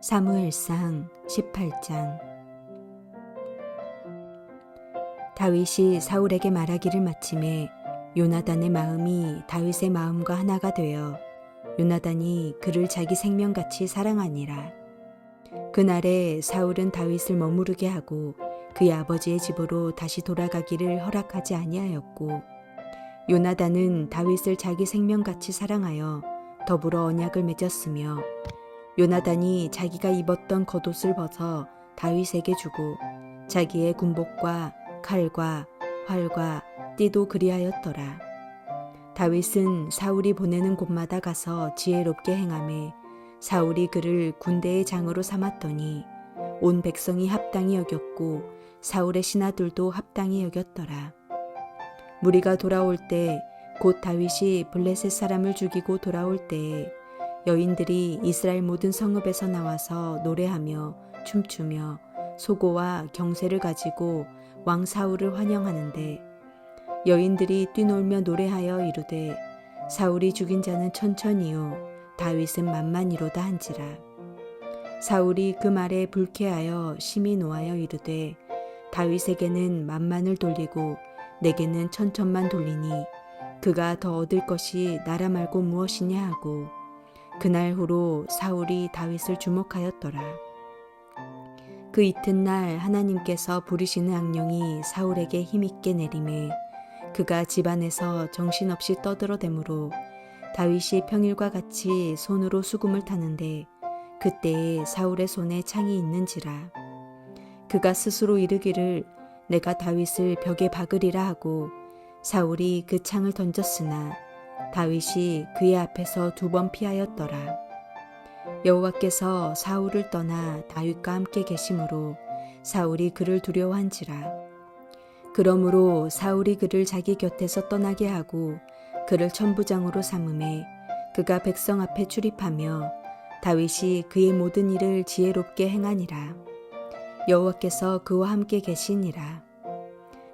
사무엘상 18장 다윗이 사울에게 말하기를 마침에 요나단의 마음이 다윗의 마음과 하나가 되어 요나단이 그를 자기 생명같이 사랑하니라. 그날에 사울은 다윗을 머무르게 하고 그의 아버지의 집으로 다시 돌아가기를 허락하지 아니하였고 요나단은 다윗을 자기 생명같이 사랑하여 더불어 언약을 맺었으며 요나단이 자기가 입었던 겉옷을 벗어 다윗에게 주고 자기의 군복과 칼과 활과 띠도 그리하였더라. 다윗은 사울이 보내는 곳마다 가서 지혜롭게 행함에 사울이 그를 군대의 장으로 삼았더니 온 백성이 합당히 여겼고 사울의 신하들도 합당히 여겼더라. 무리가 돌아올 때 곧 다윗이 블레셋 사람을 죽이고 돌아올 때에 여인들이 이스라엘 모든 성읍에서 나와서 노래하며 춤추며 소고와 경세를 가지고 왕 사울을 환영하는데 여인들이 뛰놀며 노래하여 이르되 사울이 죽인 자는 천천히요 다윗은 만만이로다 한지라 사울이 그 말에 불쾌하여 심히 노하여 이르되 다윗에게는 만만을 돌리고 내게는 천천만 돌리니 그가 더 얻을 것이 나라 말고 무엇이냐 하고 그날 후로 사울이 다윗을 주목하였더라. 그 이튿날 하나님께서 부리시는 악령이 사울에게 힘있게 내림에 그가 집안에서 정신없이 떠들어대므로 다윗이 평일과 같이 손으로 수금을 타는데 그때에 사울의 손에 창이 있는지라 그가 스스로 이르기를 내가 다윗을 벽에 박으리라 하고 사울이 그 창을 던졌으나 다윗이 그의 앞에서 두 번 피하였더라. 여호와께서 사울을 떠나 다윗과 함께 계심으로 사울이 그를 두려워한지라. 그러므로 사울이 그를 자기 곁에서 떠나게 하고 그를 천부장으로 삼음에 그가 백성 앞에 출입하며 다윗이 그의 모든 일을 지혜롭게 행하니라. 여호와께서 그와 함께 계시니라.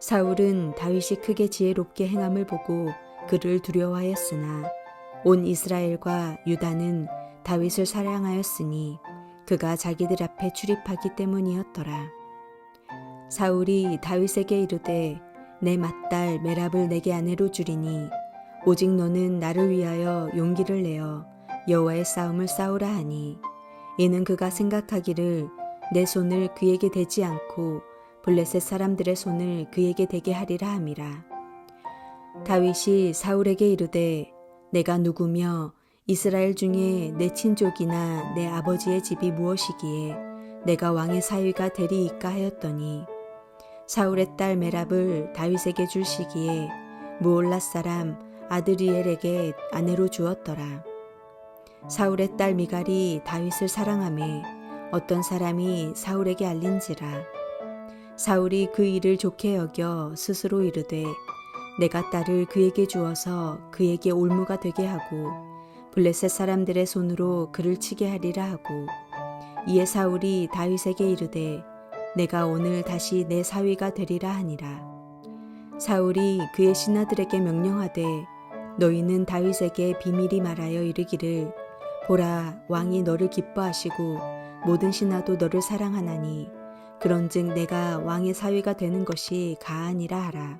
사울은 다윗이 크게 지혜롭게 행함을 보고 그를 두려워하였으나 온 이스라엘과 유다는 다윗을 사랑하였으니 그가 자기들 앞에 출입하기 때문이었더라. 사울이 다윗에게 이르되 내 맏딸 메랍을 내게 아내로 주리니 오직 너는 나를 위하여 용기를 내어 여호와의 싸움을 싸우라 하니 이는 그가 생각하기를 내 손을 그에게 대지 않고 블레셋 사람들의 손을 그에게 대게 하리라 함이라. 다윗이 사울에게 이르되 내가 누구며 이스라엘 중에 내 친족이나 내 아버지의 집이 무엇이기에 내가 왕의 사위가 되리이까 하였더니 사울의 딸 메랍을 다윗에게 줄 시기에 무올라 사람 아드리엘에게 아내로 주었더라. 사울의 딸 미갈이 다윗을 사랑하매 어떤 사람이 사울에게 알린지라. 사울이 그 일을 좋게 여겨 스스로 이르되 내가 딸을 그에게 주어서 그에게 올무가 되게 하고 블레셋 사람들의 손으로 그를 치게 하리라 하고 이에 사울이 다윗에게 이르되 내가 오늘 다시 내 사위가 되리라 하니라 사울이 그의 신하들에게 명령하되 너희는 다윗에게 비밀이 말하여 이르기를 보라 왕이 너를 기뻐하시고 모든 신하도 너를 사랑하나니 그런즉 내가 왕의 사위가 되는 것이 가하니라 하라.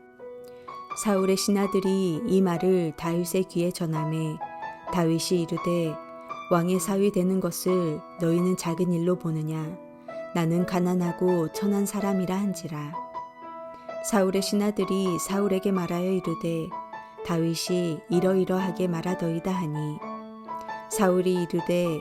사울의 신하들이 이 말을 다윗의 귀에 전함에 다윗이 이르되 왕의 사위 되는 것을 너희는 작은 일로 보느냐? 나는 가난하고 천한 사람이라 한지라. 사울의 신하들이 사울에게 말하여 이르되 다윗이 이러이러하게 말하더이다 하니. 사울이 이르되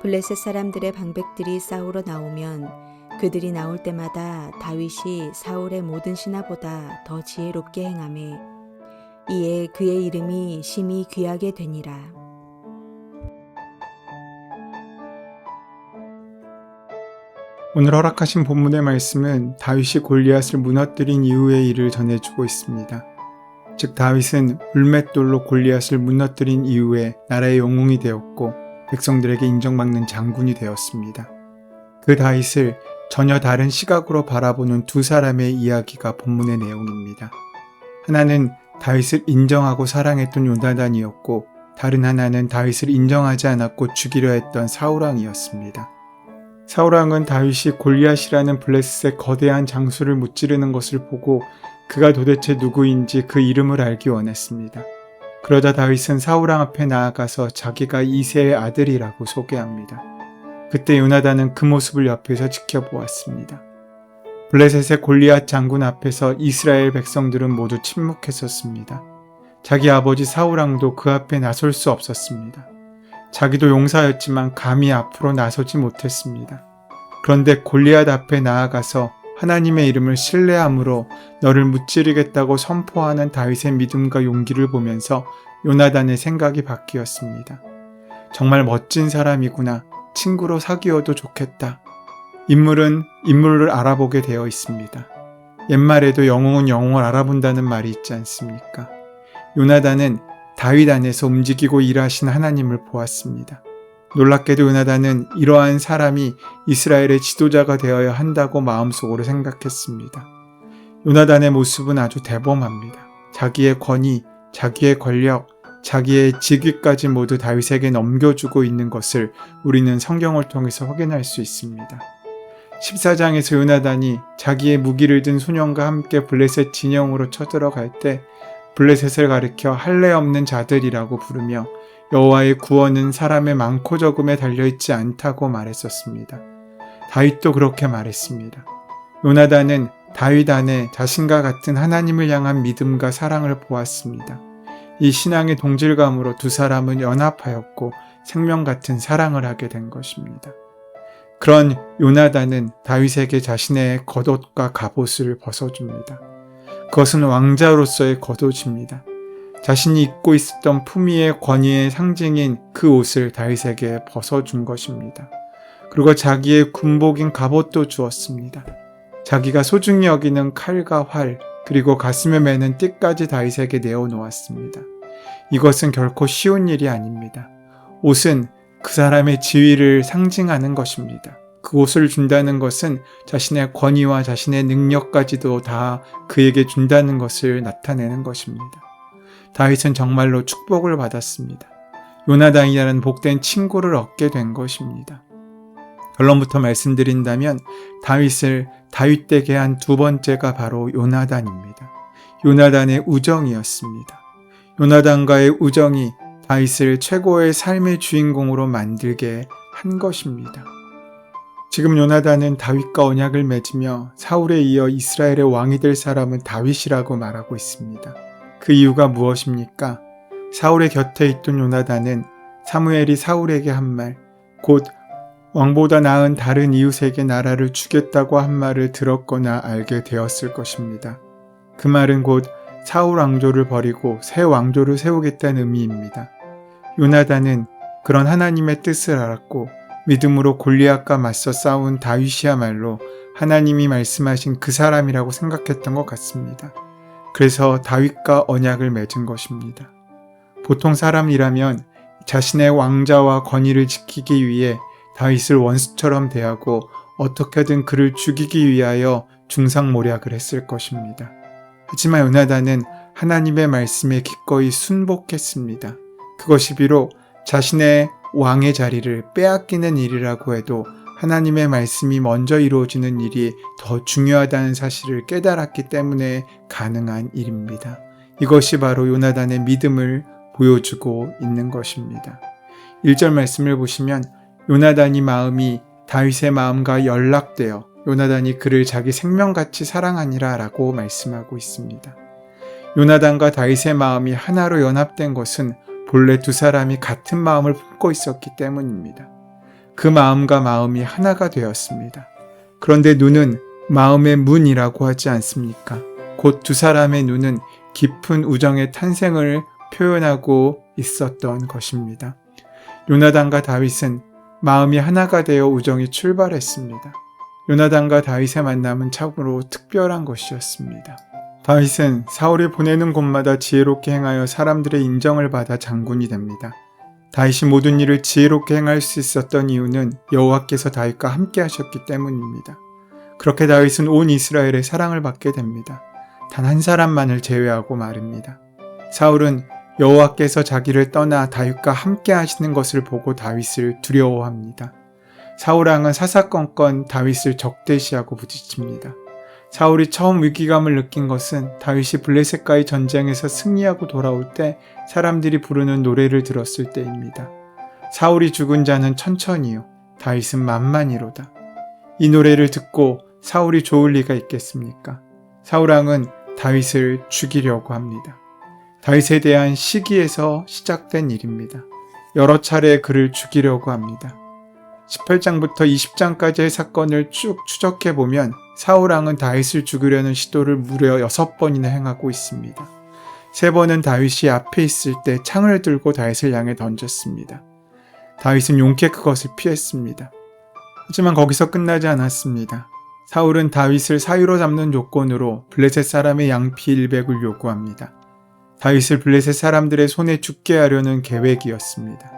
블레셋 사람들의 방백들이 싸우러 나오면 그들이 나올 때마다 다윗이 사울의 모든 신하보다 더 지혜롭게 행함에 이에 그의 이름이 심히 귀하게 되니라. 오늘 허락하신 본문의 말씀은 다윗이 골리앗을 무너뜨린 이후의 일을 전해주고 있습니다. 즉 다윗은 물맷돌로 골리앗을 무너뜨린 이후에 나라의 영웅이 되었고 백성들에게 인정받는 장군이 되었습니다. 그 다윗을 전혀 다른 시각으로 바라보는 두 사람의 이야기가 본문의 내용입니다. 하나는 다윗을 인정하고 사랑했던 요나단이었고 다른 하나는 다윗을 인정하지 않았고 죽이려 했던 사울왕이었습니다. 사울왕은 다윗이 골리앗이라는 블레셋의 거대한 장수를 무찌르는 것을 보고 그가 도대체 누구인지 그 이름을 알기 원했습니다. 그러자 다윗은 사울왕 앞에 나아가서 자기가 이세의 아들이라고 소개합니다. 그때 요나단은 그 모습을 옆에서 지켜보았습니다. 블레셋의 골리앗 장군 앞에서 이스라엘 백성들은 모두 침묵했었습니다. 자기 아버지 사울왕도 그 앞에 나설 수 없었습니다. 자기도 용사였지만 감히 앞으로 나서지 못했습니다. 그런데 골리앗 앞에 나아가서 하나님의 이름을 신뢰함으로 너를 무찌르겠다고 선포하는 다윗의 믿음과 용기를 보면서 요나단의 생각이 바뀌었습니다. 정말 멋진 사람이구나. 친구로 사귀어도 좋겠다. 인물은 인물을 알아보게 되어 있습니다. 옛말에도 영웅은 영웅을 알아본다는 말이 있지 않습니까? 요나단은 다윗 안에서 움직이고 일하신 하나님을 보았습니다. 놀랍게도 요나단은 이러한 사람이 이스라엘의 지도자가 되어야 한다고 마음속으로 생각했습니다. 요나단의 모습은 아주 대범합니다. 자기의 권위, 자기의 권력, 자기의 직위까지 모두 다윗에게 넘겨주고 있는 것을 우리는 성경을 통해서 확인할 수 있습니다. 14장에서 요나단이 자기의 무기를 든 소년과 함께 블레셋 진영으로 쳐들어갈 때 블레셋을 가리켜 할례 없는 자들이라고 부르며 여호와의 구원은 사람의 많고 적음에 달려 있지 않다고 말했었습니다. 다윗도 그렇게 말했습니다. 요나단은 다윗 안에 자신과 같은 하나님을 향한 믿음과 사랑을 보았습니다. 이 신앙의 동질감으로 두 사람은 연합하였고 생명 같은 사랑을 하게 된 것입니다. 그런 요나단은 다윗에게 자신의 겉옷과 갑옷을 벗어줍니다. 그것은 왕자로서의 겉옷입니다. 자신이 입고 있었던 품위의 권위의 상징인 그 옷을 다윗에게 벗어준 것입니다. 그리고 자기의 군복인 갑옷도 주었습니다. 자기가 소중히 여기는 칼과 활, 그리고 가슴에 매는 띠까지 다윗에게 내어놓았습니다. 이것은 결코 쉬운 일이 아닙니다. 옷은 그 사람의 지위를 상징하는 것입니다. 그 옷을 준다는 것은 자신의 권위와 자신의 능력까지도 다 그에게 준다는 것을 나타내는 것입니다. 다윗은 정말로 축복을 받았습니다. 요나단이라는 복된 친구를 얻게 된 것입니다. 결론부터 말씀드린다면 다윗을 다윗되게 한 두 번째가 바로 요나단입니다. 요나단의 우정이었습니다. 요나단과의 우정이 다윗을 최고의 삶의 주인공으로 만들게 한 것입니다. 지금 요나단은 다윗과 언약을 맺으며 사울에 이어 이스라엘의 왕이 될 사람은 다윗이라고 말하고 있습니다. 그 이유가 무엇입니까? 사울의 곁에 있던 요나단은 사무엘이 사울에게 한 말, 곧 왕보다 나은 다른 이웃에게 나라를 주겠다고 한 말을 들었거나 알게 되었을 것입니다. 그 말은 곧 사울 왕조를 버리고 새 왕조를 세우겠다는 의미입니다. 요나단은 그런 하나님의 뜻을 알았고 믿음으로 골리앗과 맞서 싸운 다윗이야말로 하나님이 말씀하신 그 사람이라고 생각했던 것 같습니다. 그래서 다윗과 언약을 맺은 것입니다. 보통 사람이라면 자신의 왕자와 권위를 지키기 위해 다윗을 원수처럼 대하고 어떻게든 그를 죽이기 위하여 중상모략을 했을 것입니다. 하지만 요나단은 하나님의 말씀에 기꺼이 순복했습니다. 그것이 비록 자신의 왕의 자리를 빼앗기는 일이라고 해도 하나님의 말씀이 먼저 이루어지는 일이 더 중요하다는 사실을 깨달았기 때문에 가능한 일입니다. 이것이 바로 요나단의 믿음을 보여주고 있는 것입니다. 1절 말씀을 보시면 요나단이 마음이 다윗의 마음과 연락되어 요나단이 그를 자기 생명같이 사랑하니라 라고 말씀하고 있습니다. 요나단과 다윗의 마음이 하나로 연합된 것은 본래 두 사람이 같은 마음을 품고 있었기 때문입니다. 그 마음과 마음이 하나가 되었습니다. 그런데 눈은 마음의 문이라고 하지 않습니까? 곧 두 사람의 눈은 깊은 우정의 탄생을 표현하고 있었던 것입니다. 요나단과 다윗은 마음이 하나가 되어 우정이 출발했습니다. 요나단과 다윗의 만남은 참으로 특별한 것이었습니다. 다윗은 사울이 보내는 곳마다 지혜롭게 행하여 사람들의 인정을 받아 장군이 됩니다. 다윗이 모든 일을 지혜롭게 행할 수 있었던 이유는 여호와께서 다윗과 함께 하셨기 때문입니다. 그렇게 다윗은 온 이스라엘의 사랑을 받게 됩니다. 단 한 사람만을 제외하고 말입니다. 사울은 여호와께서 자기를 떠나 다윗과 함께 하시는 것을 보고 다윗을 두려워합니다. 사울 왕은 사사건건 다윗을 적대시하고 부딪힙니다. 사울이 처음 위기감을 느낀 것은 다윗이 블레셋과의 전쟁에서 승리하고 돌아올 때 사람들이 부르는 노래를 들었을 때입니다. 사울이 죽은 자는 천천히요, 다윗은 만만히로다. 이 노래를 듣고 사울이 좋을 리가 있겠습니까? 사울왕은 다윗을 죽이려고 합니다. 다윗에 대한 시기에서 시작된 일입니다. 여러 차례 그를 죽이려고 합니다. 18장부터 20장까지의 사건을 쭉 추적해 보면 사울왕은 다윗을 죽이려는 시도를 무려 6번이나 행하고 있습니다. 세 번은 다윗이 앞에 있을 때 창을 들고 다윗을 향해 던졌습니다. 다윗은 용케 그것을 피했습니다. 하지만 거기서 끝나지 않았습니다. 사울은 다윗을 사유로 잡는 조건으로 블레셋 사람의 양피 100을 요구합니다. 다윗을 블레셋 사람들의 손에 죽게 하려는 계획이었습니다.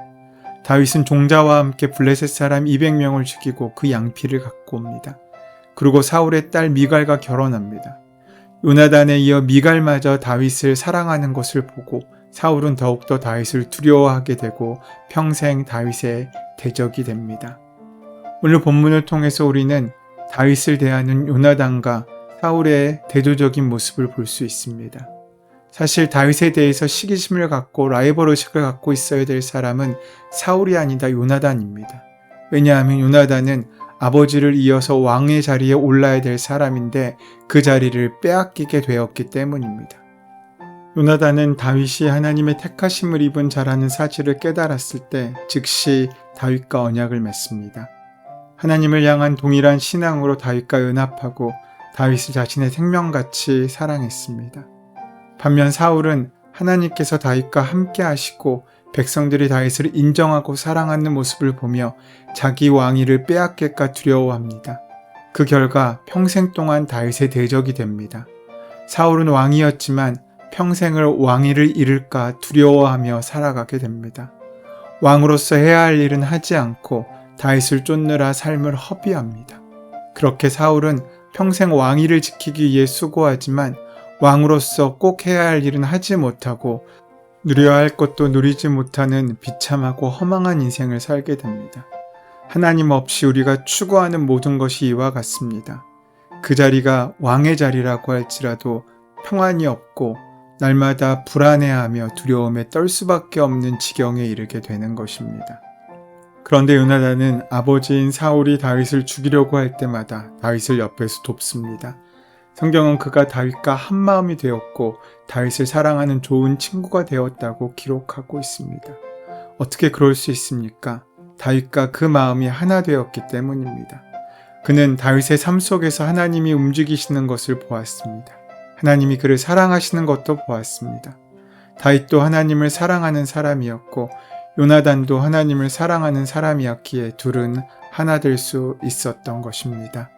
다윗은 종자와 함께 블레셋 사람 200명을 죽이고 그 양피를 갖고 옵니다. 그리고 사울의 딸 미갈과 결혼합니다. 요나단에 이어 미갈마저 다윗을 사랑하는 것을 보고 사울은 더욱더 다윗을 두려워하게 되고 평생 다윗의 대적이 됩니다. 오늘 본문을 통해서 우리는 다윗을 대하는 요나단과 사울의 대조적인 모습을 볼 수 있습니다. 사실 다윗에 대해서 시기심을 갖고 라이벌 의식을 갖고 있어야 될 사람은 사울이 아니다 요나단입니다. 왜냐하면 요나단은 아버지를 이어서 왕의 자리에 올라야 될 사람인데 그 자리를 빼앗기게 되었기 때문입니다. 요나단은 다윗이 하나님의 택하심을 입은 자라는 사실을 깨달았을 때 즉시 다윗과 언약을 맺습니다. 하나님을 향한 동일한 신앙으로 다윗과 연합하고 다윗을 자신의 생명같이 사랑했습니다. 반면 사울은 하나님께서 다윗과 함께 하시고 백성들이 다윗을 인정하고 사랑하는 모습을 보며 자기 왕위를 빼앗길까 두려워합니다. 그 결과 평생 동안 다윗의 대적이 됩니다. 사울은 왕이었지만 평생을 왕위를 잃을까 두려워하며 살아가게 됩니다. 왕으로서 해야 할 일은 하지 않고 다윗을 쫓느라 삶을 허비합니다. 그렇게 사울은 평생 왕위를 지키기 위해 수고하지만 왕으로서 꼭 해야 할 일은 하지 못하고 누려야 할 것도 누리지 못하는 비참하고 허망한 인생을 살게 됩니다. 하나님 없이 우리가 추구하는 모든 것이 이와 같습니다. 그 자리가 왕의 자리라고 할지라도 평안이 없고 날마다 불안해하며 두려움에 떨 수밖에 없는 지경에 이르게 되는 것입니다. 그런데 요나단은 아버지인 사울이 다윗을 죽이려고 할 때마다 다윗을 옆에서 돕습니다. 성경은 그가 다윗과 한 마음이 되었고 다윗을 사랑하는 좋은 친구가 되었다고 기록하고 있습니다. 어떻게 그럴 수 있습니까? 다윗과 그 마음이 하나 되었기 때문입니다. 그는 다윗의 삶 속에서 하나님이 움직이시는 것을 보았습니다. 하나님이 그를 사랑하시는 것도 보았습니다. 다윗도 하나님을 사랑하는 사람이었고 요나단도 하나님을 사랑하는 사람이었기에 둘은 하나 될 수 있었던 것입니다.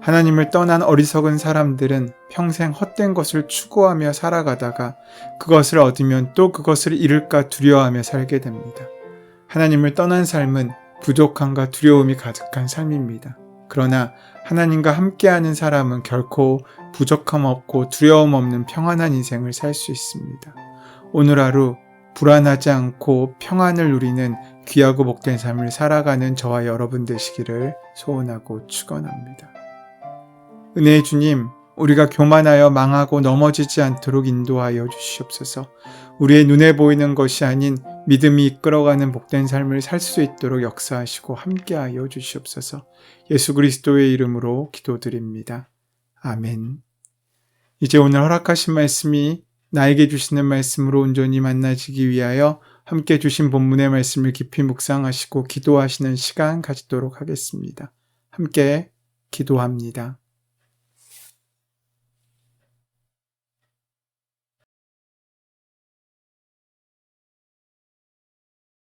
하나님을 떠난 어리석은 사람들은 평생 헛된 것을 추구하며 살아가다가 그것을 얻으면 또 그것을 잃을까 두려워하며 살게 됩니다. 하나님을 떠난 삶은 부족함과 두려움이 가득한 삶입니다. 그러나 하나님과 함께하는 사람은 결코 부족함 없고 두려움 없는 평안한 인생을 살 수 있습니다. 오늘 하루 불안하지 않고 평안을 누리는 귀하고 복된 삶을 살아가는 저와 여러분 되시기를 소원하고 축원합니다. 은혜의 주님, 우리가 교만하여 망하고 넘어지지 않도록 인도하여 주시옵소서. 우리의 눈에 보이는 것이 아닌 믿음이 이끌어가는 복된 삶을 살 수 있도록 역사하시고 함께하여 주시옵소서. 예수 그리스도의 이름으로 기도드립니다. 아멘. 이제 오늘 허락하신 말씀이 나에게 주시는 말씀으로 온전히 만나지기 위하여 함께 주신 본문의 말씀을 깊이 묵상하시고 기도하시는 시간 가지도록 하겠습니다. 함께 기도합니다.